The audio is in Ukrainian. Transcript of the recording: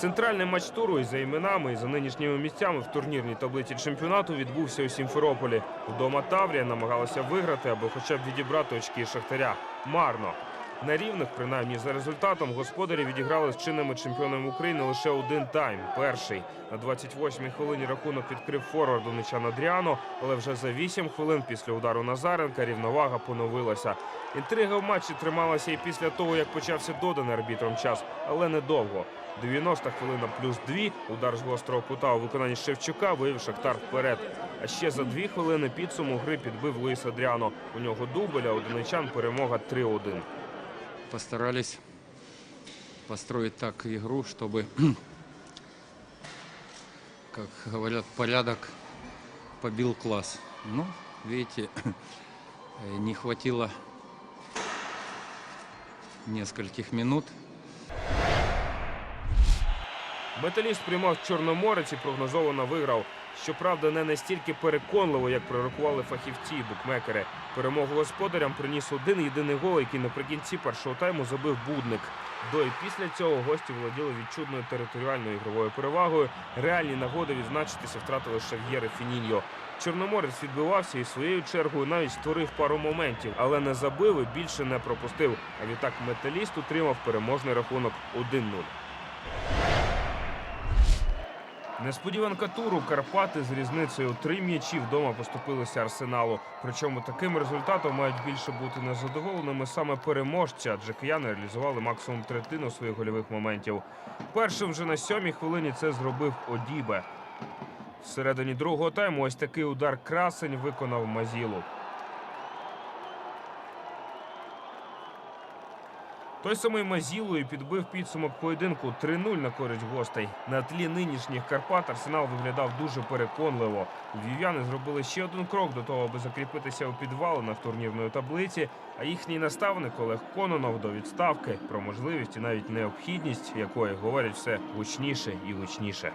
Центральний матч туру і за іменами, і за нинішніми місцями в турнірній таблиці чемпіонату відбувся у Сімферополі. Вдома Таврія намагалася виграти або хоча б відібрати очки Шахтаря. Марно. На рівних, принаймні за результатом, господарі відіграли з чинними чемпіонами України лише один тайм. Перший на 28-й хвилині рахунок відкрив форвард донечан Адріано, але вже за 8 хвилин після удару Назаренка рівновага поновилася. Інтрига в матчі трималася і після того, як почався доданий арбітром час, але недовго. 90 хвилина плюс 2, удар з гострого кута у виконанні Шевчука вивів Шахтар вперед. А ще за дві хвилини підсуму гри підбив Луїс Адріано. У нього дубль, а у донечан перемога 3-1. Постарались построить так игру, чтобы, как говорят, порядок побил класс. Ну, видите, не хватило нескольких минут. Металіст приймав Чорноморець і прогнозовано виграв. Щоправда, не настільки переконливо, як пророкували фахівці і букмекери. Перемогу господарям приніс один єдиний гол, який наприкінці першого тайму забив Будник. До і після цього гості володіли відчутною територіальною ігровою перевагою. Реальні нагоди відзначитися втратили Шав'єр і Фініньо. Чорноморець відбивався і своєю чергою навіть створив пару моментів, але не забив і більше не пропустив. А відтак металіст утримав переможний рахунок 1-0. Несподіванка туру Карпати з різницею три м'ячі вдома поступилися арсеналу. Причому таким результатом мають більше бути незадоволеними саме переможці, адже кияни реалізували максимум третину своїх гольових моментів. Першим вже на сьомій хвилині це зробив Одібе. Всередині другого тайму ось такий удар красень виконав Мазілу. Той самий Мазілу і підбив підсумок поєдинку 3-0 на користь гостей. На тлі нинішніх Карпат Арсенал виглядав дуже переконливо. Львів'яни зробили ще один крок до того, аби закріпитися у підвалинах турнірної таблиці. А їхній наставник Олег Кононов до відставки про можливість і навіть необхідність якої говорять все гучніше і гучніше.